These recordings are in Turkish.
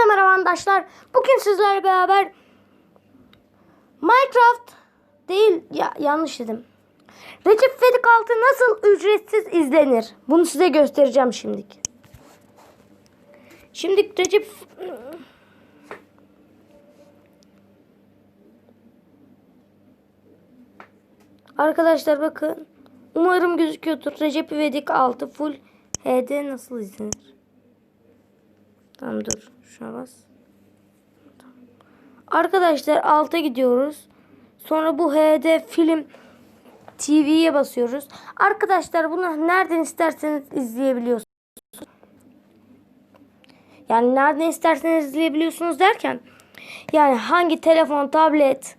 Hepinize merhaba arkadaşlar. Bugün sizlerle beraber Minecraft değil ya yanlış dedim. Recep İvedik altı nasıl ücretsiz izlenir? Bunu size göstereceğim şimdilik. Şimdi Recep Arkadaşlar bakın. Umarım gözüküyordur. Recep İvedik 6 full HD nasıl izlenir? Tamam dur. Şuna bas. Arkadaşlar alta gidiyoruz. Sonra bu HD film TV'ye basıyoruz. Arkadaşlar bunu nereden isterseniz izleyebiliyorsunuz. Yani nereden isterseniz izleyebiliyorsunuz derken yani hangi telefon, tablet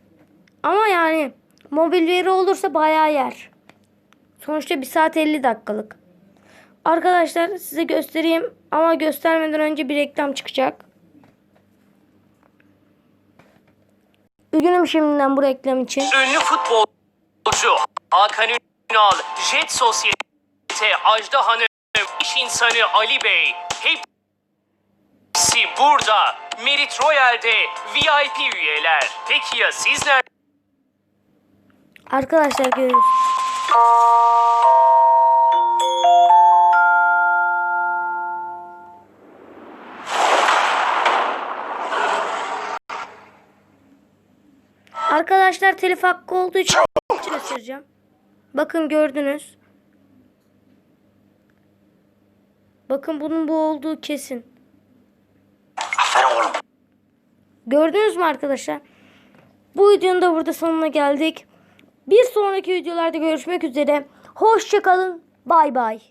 ama yani mobil veri olursa bayağı yer. Sonuçta 1 saat 50 dakikalık. Arkadaşlar size göstereyim ama göstermeden önce bir reklam çıkacak. Üzgünüm şimdiden bu reklam için. Ünlü futbolcu Hakan Ünal, Jet Sosyete, Ajda Hanım, iş insanı Ali Bey, hepsi burada. Merit Royal'de VIP üyeler. Peki ya siz nerede? Arkadaşlar görüyoruz. Arkadaşlar telif hakkı olduğu için göstereceğim. Bakın gördünüz. Bakın bunun bu olduğu kesin. Aferin oğlum. Gördünüz mü arkadaşlar? Bu videonun da burada sonuna geldik. Bir sonraki videolarda görüşmek üzere. Hoşçakalın. Bay bay.